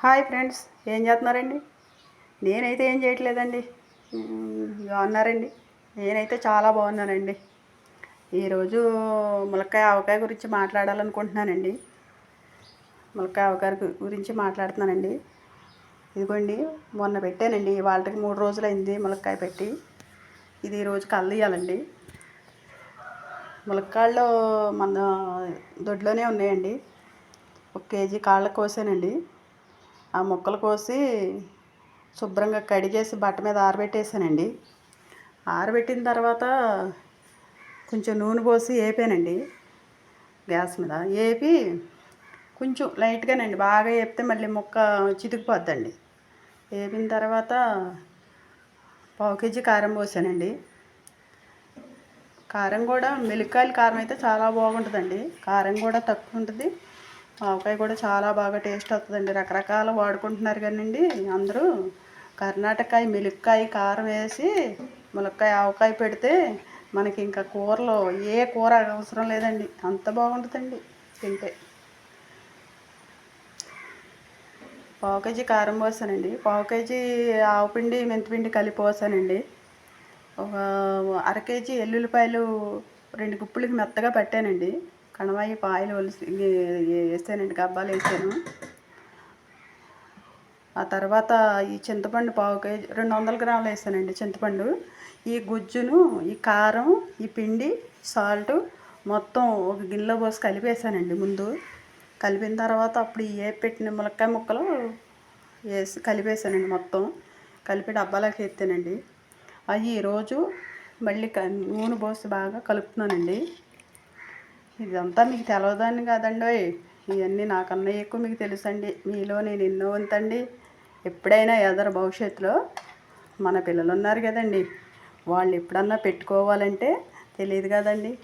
Hi friends ఏం చేస్తున్నారండి? నేనైతే ఏం చేయట్లేదండి. బాగున్నారండి నేనైతే చాలా బాగున్నానండి. ఈరోజు ములక్కాయ ఆవకాయ గురించి మాట్లాడాలనుకుంటున్నానండి. ములక్కాయ ఆవకాయ గురించి మాట్లాడుతున్నానండి. ఇదిగోండి మొన్న పెట్టానండి. వాళ్ళకి మూడు రోజులు అయింది ములక్కాయ పెట్టి. ఇది ఈరోజు కల్దీయాలండి ములక్కాయలు మన దొడ్లోనే ఉన్నాయండి. ఒక కేజీ కాళ్ళ కోసానండి. ఆ ముక్కలు కోసి శుభ్రంగా కడిగేసి బట్ట మీద ఆరబెట్టేసానండి. ఆరబెట్టిన తర్వాత కొంచెం నూనె పోసి వేపానండి గ్యాస్ మీద. వేపి కొంచెం లైట్గానండి. బాగా వేపితే మళ్ళీ ముక్క చితికిపోద్దండి. వేపిన తర్వాత పావు కేజీ కారం పోసానండి. కారం కూడా మిరపకాయల కారం అయితే చాలా బాగుంటుందండి. కారం కూడా తక్కువ ఉంటుంది. ఆవకాయ కూడా చాలా బాగా టేస్ట్ వస్తుందండి. రకరకాల వాడుకుంటున్నారు కానండి అందరూ. కర్ణాటకాయ మిరపకాయ కారం వేసి ములక్కాయ ఆవకాయ పెడితే మనకి ఇంకా కూరలో ఏ కూర అవసరం లేదండి. అంత బాగుంటుందండి తింటే. పావు కేజీ కారం పోసానండి. పావు కేజీ ఆవపిండి మెంతిపిండి కలిపి పోసానండి. ఒక అర కేజీ ఎల్లుల్లిపాయలు రెండు గుప్పులకి మెత్తగా పట్టానండి. కణవాయి పాయలు ఒలిసి వేస్తానండి గబ్బాలు వేసాను ఆ తర్వాత ఈ చింతపండు పావు కేజీ రెండు వందల గ్రాములు వేసానండి చింతపండు. ఈ గుజ్జును ఈ కారం ఈ పిండి సాల్ట్ మొత్తం ఒక గిన్నెలో పోసి కలిపేసానండి ముందు. కలిపిన తర్వాత అప్పుడు ఏ పెట్టిన ములక్కాయ ముక్కలు వేసి కలిపేసానండి మొత్తం. కలిపి డబ్బాలోకి ఎత్తానండి. అవి ఈరోజు మళ్ళీ నూనె పోసి బాగా కలుపుతున్నానండి. ఇదంతా మీకు తెలవదాన్ని కాదండి ఇవన్నీ నాకన్నా ఎక్కువ మీకు తెలుసండి. మీలో నేను ఎన్నో వంతండి ఎప్పుడైనా ఎదరు భవిష్యత్తులో మన పిల్లలు ఉన్నారు కదండి. వాళ్ళు ఎప్పుడన్నా పెట్టుకోవాలంటే తెలియదు కదండి.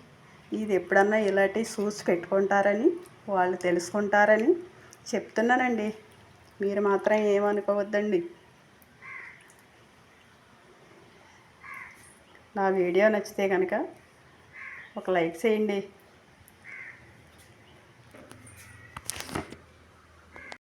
ఇది ఎప్పుడన్నా ఇలాంటివి షూస్ పెట్టుకుంటారని వాళ్ళు తెలుసుకుంటారని చెప్తున్నానండి. మీరు మాత్రం ఏమనుకోవద్దండి. నా వీడియో నచ్చితే కనుక ఒక లైక్ చేయండి.